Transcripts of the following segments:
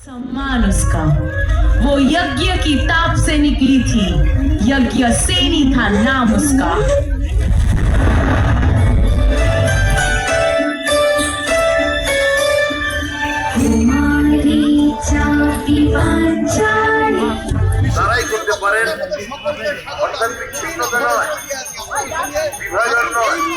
सम्मान उसका वो यज्ञ की ताप से निकली थी यज्ञ सेनी था नाम उसका कुमारी चापी पांचाली তারাই করতে পারেন অর্থাৎ বিচ্ছিন্নতা নয় বিভাজন নয়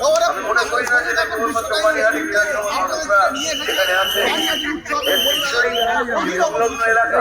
মনে করি না যে কেবলমাত্র পানিহাটি এখানে আছে সংলগ্ন এলাকা।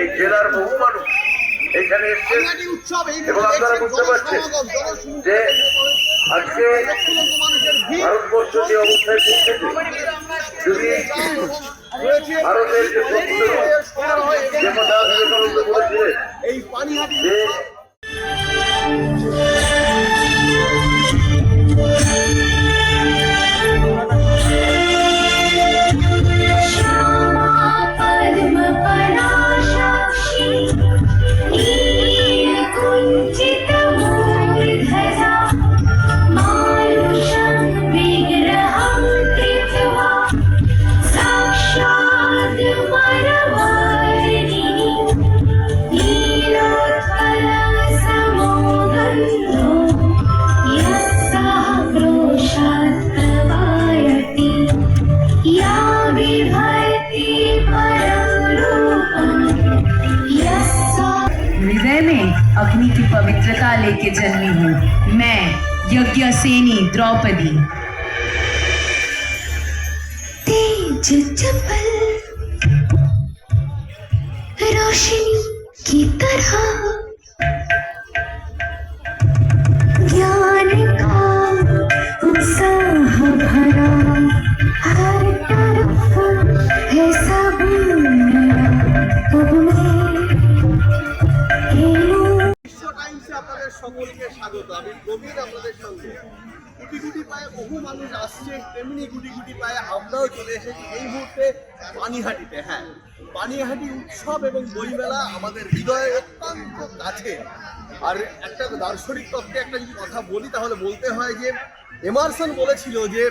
এই জেলার বহু মানুষ এখানে এসছে। এবং আপনারা বুঝতে পারছেন যে আজকে ভারতবর্ষ যে অবস্থায় পৌঁছেছে যদি ভারতের যে বিবেকানন্দ বলেছিলেন যে हृदय में अग्नि की पवित्रता लेके जन्मी हूँ। मैं यज्ञ सेनी द्रौपदी। तेज चपल रोशनी की तरह। মানুষ আসছে, তেমনি গুটি গুটি পায়ে আমরাও চলে এসেছি। এই মুহূর্তে পানিহাটিতে হ্যাঁ পানিহাটি উৎসব এবং বইমেলা আমাদের হৃদয়ে অত্যন্ত কাছে। আর একটা দার্শনিক তত্ত্বে একটা যদি কথা বলি, তাহলে বলতে হয় যে, এমারসন বলেছিল যে,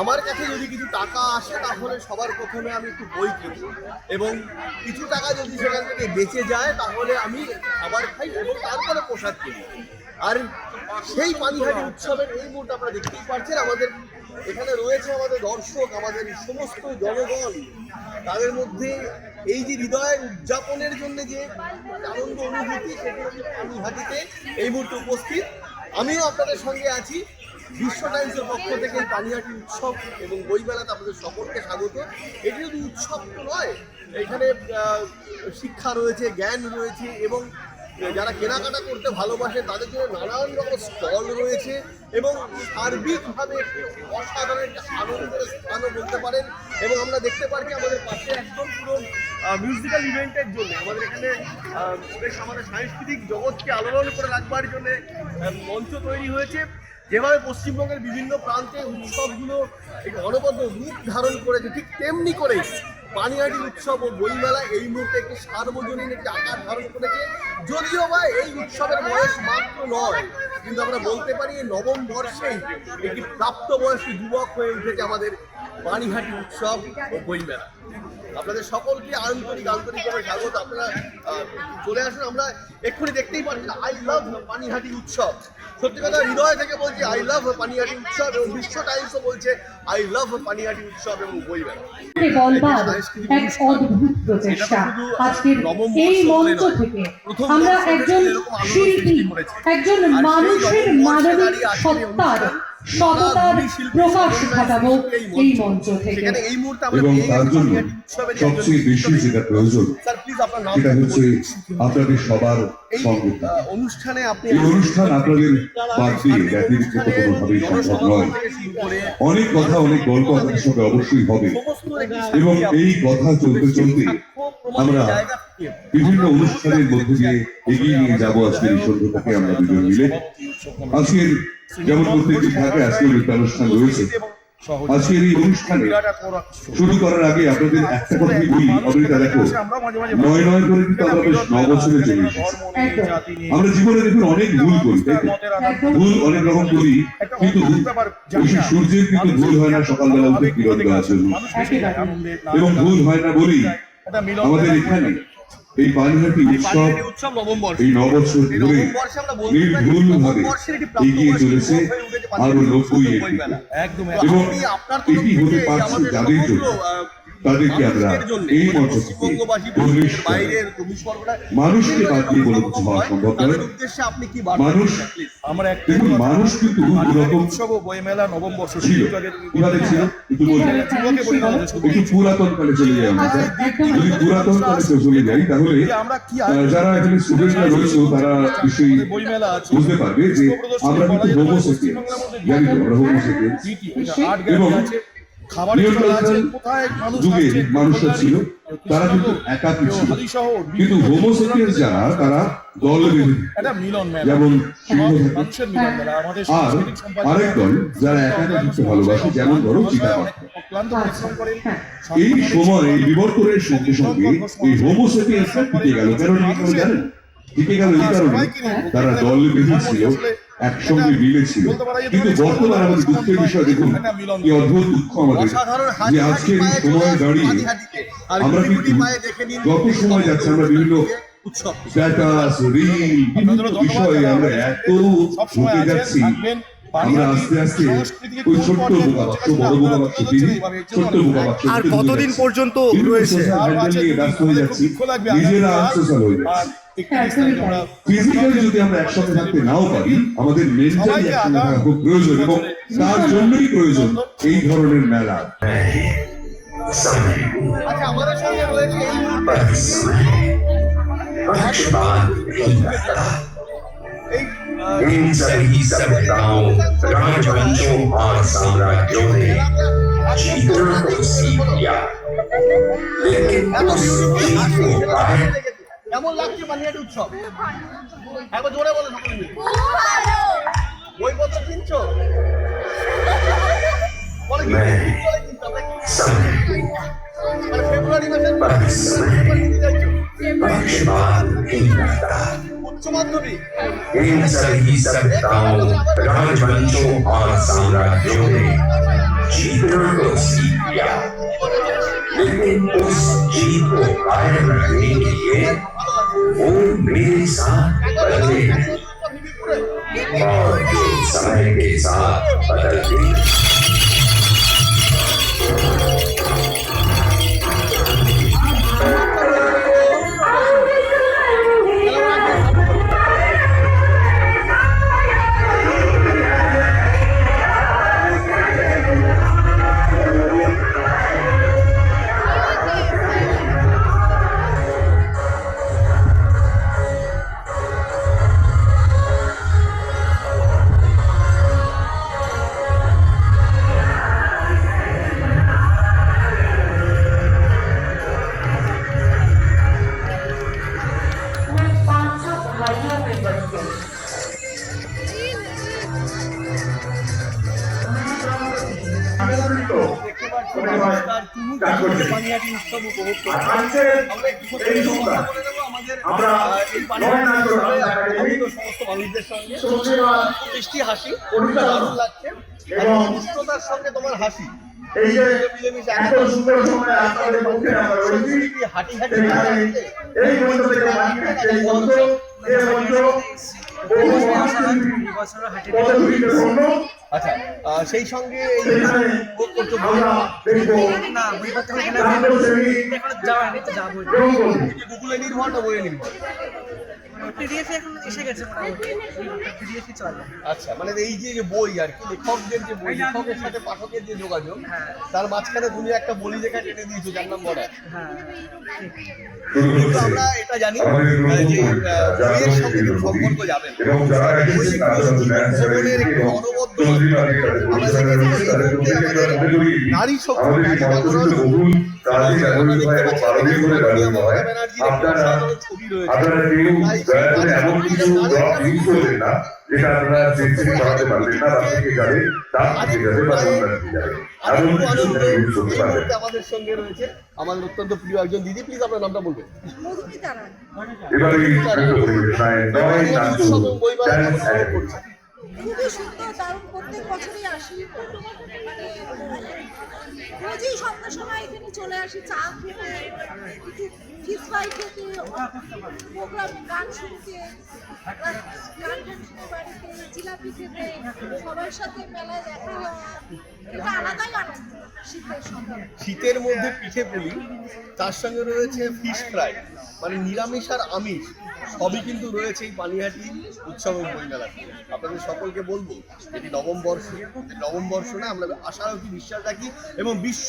আমার কাছে যদি কিছু টাকা আসে, তাহলে সবার প্রথমে আমি একটু বই কিনি এবং কিছু টাকা যদি সেখান থেকে বেঁচে যায়, তাহলে আমি খাবার খাই এবং তারপরে প্রসাদ কিনি। আর সেই পানিহাটি উৎসবের এই মুহূর্তে আপনারা দেখতেই পাচ্ছেন, আমাদের এখানে রয়েছে আমাদের দর্শক, আমাদের সমস্ত জনগণ। তাদের মধ্যে এই যে হৃদয়ের উদযাপনের জন্য যে আনন্দ অনুভূতি, সেটি হচ্ছে পানিহাটিতে এই মুহূর্তে উপস্থিত। আমিও আপনাদের সঙ্গে আছি। বিশ্ব টাইমসের পক্ষ থেকে পানিহাটি উৎসব এবং বইমেলাতে আপনাদের সকলকে স্বাগত। এটি শুধু উৎসব তো নয়, এখানে শিক্ষা রয়েছে, জ্ঞান রয়েছে এবং যারা কেনাকাটা করতে ভালোবাসে, তাদের জন্য নানান রকম স্টল রয়েছে এবং সার্বিকভাবে অসাধারণ একটা আনন্দের স্থানও বলতে পারেন। এবং আমরা দেখতে পারি আমাদের পাশে একদম পুরো মিউজিক্যাল ইভেন্টের জন্য, আমাদের এখানে বেশ আমাদের সাংস্কৃতিক জগৎকে আলোড়ন করে রাখবার জন্য মঞ্চ তৈরি হয়েছে। যেভাবে পশ্চিমবঙ্গের বিভিন্ন প্রান্তে উৎসবগুলো একটি অনবদ্য রূপ ধারণ করেছে, ঠিক তেমনি করে পানিহাটি উৎসব ও বইমেলা এই মুহূর্তে একটি সার্বজনীন একটি আকার ধারণ করেছে। যদিও বা এই উৎসবের বয়স মাত্র নয়, কিন্তু আমরা বলতে পারি নবম বর্ষেই একটি প্রাপ্তবয়স্ক যুবক হয়ে উঠেছে আমাদের পানিহাটি উৎসব ও বইমেলা। আপনাদের সকলকে আন্তরিক, আন্তরিকভাবে স্বাগত। আপনারা চলে আসুন আমরা এক্ষুনি দেখতেই পাচ্ছি আই লাভ পানিহাটি উৎসব। সত্যি কথা হৃদয় থেকে বলছি আই লাভ পানিহাটি উৎসব এবং বিশ্ব টাইমসও বলছে আই লাভ পানিহাটি উৎসব এবং মঞ্চ থেকে আমরা একজন শিল্পী একজন মানুষের মানবিক সত্তার সততার প্রকাশ ঘটাবো এই মঞ্চ থেকে। এবং তার জন্য সবচেয়ে বেশি যেটা প্রয়োজন স্যার প্লিজ আপনার নাম সেটা হচ্ছে আপনাদের সবার এই সঙ্গে। আহ, অনুষ্ঠানে আপনি এই অনুষ্ঠান আপনাদের বাদ দিয়ে ব্যতিরিক্ত কোনোভাবেই সম্ভব নয়। অনেক কথা অনেক গল্প আপনাদের সঙ্গে অবশ্যই হবে। এবং এই কথা চলতে চলতে আমরা বিভিন্ন অনুষ্ঠানের মধ্যে দিয়ে এগিয়ে নিয়ে যাব আজকের এই সন্ধ্যাটাকে আমরা দুজন মিলে। আজকের যেমন প্রত্যেকটি থাকে আজকের একটা অনুষ্ঠান রয়েছে আজকের এই অনুষ্ঠানে শুরু করার আগে আপনাদের একটা কথাই বলি অমৃতা দেখো, নয় নয় করে কিন্তু আমরা বেশ ন বছরে চলে এসেছি। আমরা জীবনে দেখুন অনেক ভুল করি, তাই ভুল অনেক রকম করি, কিন্তু সূর্যের কিন্তু ভুল হয় না, সকালবেলা উঠে কিরণ জন্য এবং ভুল হয় না বলি, আমাদের এখানে এই পানিহাটি উৎসব এই নববর্ষ ধরে নির্ভুলভাবে এগিয়ে চলেছে আরও নব্বই এবং আপনার এটি হতে পারছে যাদের জন্য। তাদেরকে আমরা এই মানে মঞ্চ থেকে চব্বিশ পরগনার মানুষকে বাদ দিয়ে কোনো কিছু হওয়া সম্ভব নয়। মানুষ? আমার একটা মানুষ কিন্তু দুরকম উৎসব বইমেলা নবম বর্ষ ছিল। কীভাবে ছিল? বলি না, একটু পুরাতন কালে চলে যাই আমরা। যদি পুরাতন কালে চলে যাই তাহলে যারা এখানে স্টুডেন্টরা রয়েছে তারা নিশ্চয়ই বুঝতে পারবে যে আমরা কিন্তু হোমোসেপিয়েন্স জানি তো আমরা হোমোসেপিয়েন্স আর্ট এবং যুগে মানুষরা ছিল তারা কিন্তু একাকী ছিল কিন্তু হোমোসেপিয়েন্স যারা তারা দল যেমন আর আরেক দল যারা একা একা থাকতে ভালোবাসে যেমন ধরো করেন। এই সময় বিবর্তনের সঙ্গে সঙ্গে এই হোমোসেপিয়েন্সরা টিকে গেল। কেন টিকে গেল জানেন? টিকে গেল এই কারণে। তারা দল বেঁধেছিল। একসঙ্গে মিলেছিল কিন্তু বর্তমানে আমাদের দুঃখের বিষয় দেখুন কি অদ্ভুত দুঃখ আমাদের যে আজকের এই পায়ে দাঁড়িয়ে আমরা কিন্তু পায়ে দেখে নিন যত সময় যাচ্ছে আমরা বিভিন্ন স্ট্যাটাস রিল বিভিন্ন বিষয়ে আমরা এত সবসময় ঢুকে যাচ্ছি। আমরা আস্তে আস্তে ওই ছোট্ট বোকা বাক্স বড় বোকা বাক্স দিদি ছোট্ট বোকা বাক্স আর কতদিন পর্যন্ত রয়েছে? নিয়ে ব্যস্ত হয়ে যাচ্ছি। নিজেরা আনসোশ্যাল হয়ে যাচ্ছি। ফিজিক্যালি যদি আমরা একসঙ্গে থাকতে নাও পারি আমাদের মেন্টালি একসঙ্গে থাকা খুব প্রয়োজন এবং তার জন্যই প্রয়োজন এই ধরনের মেলা আচ্ছা আমাদের সঙ্গে রয়েছে এই মুহূর্তে এই আহ, इन सभी सभ्यताओं राजवंशों और साम्राज्यों ने जीतना तो सीख लिया लेकिन এত उस beautiful जीत হাসি को এটা कायम দেখে দেখেছি। কেমন লাগছে পানিহাটি উৎসব একবার জোরে বলো সকলে মিলে বইপত্র কিনছো বলে কি मैं চলে কিনছো আমরা কি- समय মানে ফেব্রুয়ারি মাসের बस समय কিনতে চাইছো पक्षपात नहीं करता উচ্চ মাধ্যমিক इन सभी सभ्यताओं राजवंशों और साम्राज्यों ने जीतना तो सीख लिया लेकिन उस जीत को कायम रखने के लिए वो मेरे साथ बदले। हैं और समय के साथ बदलते। আমরা এই সমস্ত মানুষদের সঙ্গে মিষ্টি হাসি দারুণ লাগছে। এবং উষ্ণতার সঙ্গে তোমার হাসি। এই যে এত সুন্দর সময় আপনাদের মধ্যে আমরা রয়েছি হাঁটি হাঁটি এই মঞ্চ থেকে এই মঞ্চ এই মঞ্চ বহু মহাশিল্পী পদবীতে ধন্য আচ্ছা আহ, সেই সঙ্গে। গুগলে নির্ভর না বইয়ে নির্ভর পিডিএফ এখন এসে গেছে মোটামুটি। পিডিএফই চলে। আচ্ছা মানে এই যে যে বই আর কি লেখকদের যে বই লেখকের সাথে পাঠকের যে যোগাযোগ তার মাঝখানে তুমি একটা বলি লেখা টেনে দিয়েছ যার নাম বড় হ্যাঁ। কিন্তু আমরা এটা জানি যে আহ, বইয়ের সঙ্গে যে সম্পর্ক যাবে। ভ্রমণের একটি অনবদ্য আমরা যে নারী শক্তি নারী মন্ত্রস্থ জাগরণ বহুল তাদের ব্যবহৃত হয় এবং পালনীয় করে ব্যবহৃত হয় আপনারা আপনারা কেউ দয়া করে এমন কিছু ব্লগ ইউজ করবেন না যেটা আপনারা চেষ্টা করাতে পারবেন না বা থেকে যাবে তার থেকে যাবে বা সন্তান যাবে। এমন কিছু ইউজ করতে পারবেন। আমাদের সঙ্গে রয়েছে আমাদের অত্যন্ত প্রিয় একজন দিদি প্লিজ আপনার নামটা বলবেন। এবারে নয় খুবই সুন্দর, দারুণ। প্রত্যেক বছরই আসি। রোজই সন্ধ্যার সময় এখানে চলে আসি, চা খেতে ফিস ফ্রাই খেতে গান শুনতে, গান টান শুনে বাড়িতে জিলাপি খেতে, সবার সাথে মেলায় দেখা এটা আলাদাই আনন্দ শীতের মধ্যে পিঠে পুলি, তার সঙ্গে রয়েছে ফিশ ফ্রাই মানে নিরামিষ আর আমিষ। সবই কিন্তু রয়েছে এই পানিহাটি উৎসব এবং বইমেলাতে আপনাদের সকলকে বলব, এটি নবম বর্ষ। নবম বর্ষ না আমরা আশা রাখি বিশ্বাস রাখি এবং বিশ্ব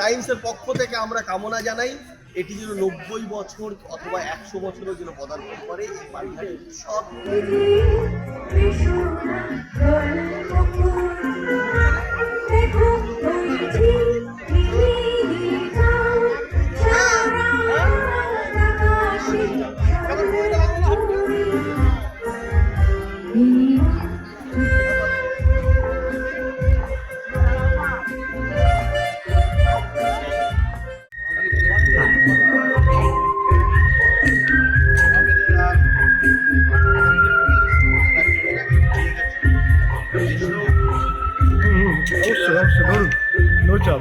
টাইমসের পক্ষ থেকে আমরা কামনা জানাই, এটি যেন নব্বই বছর অথবা একশো বছরের জন্য পদার্পণ করে এই পানিহাটি উৎসব। অবশ্যই অবশ্যই ধরুন নো চাপ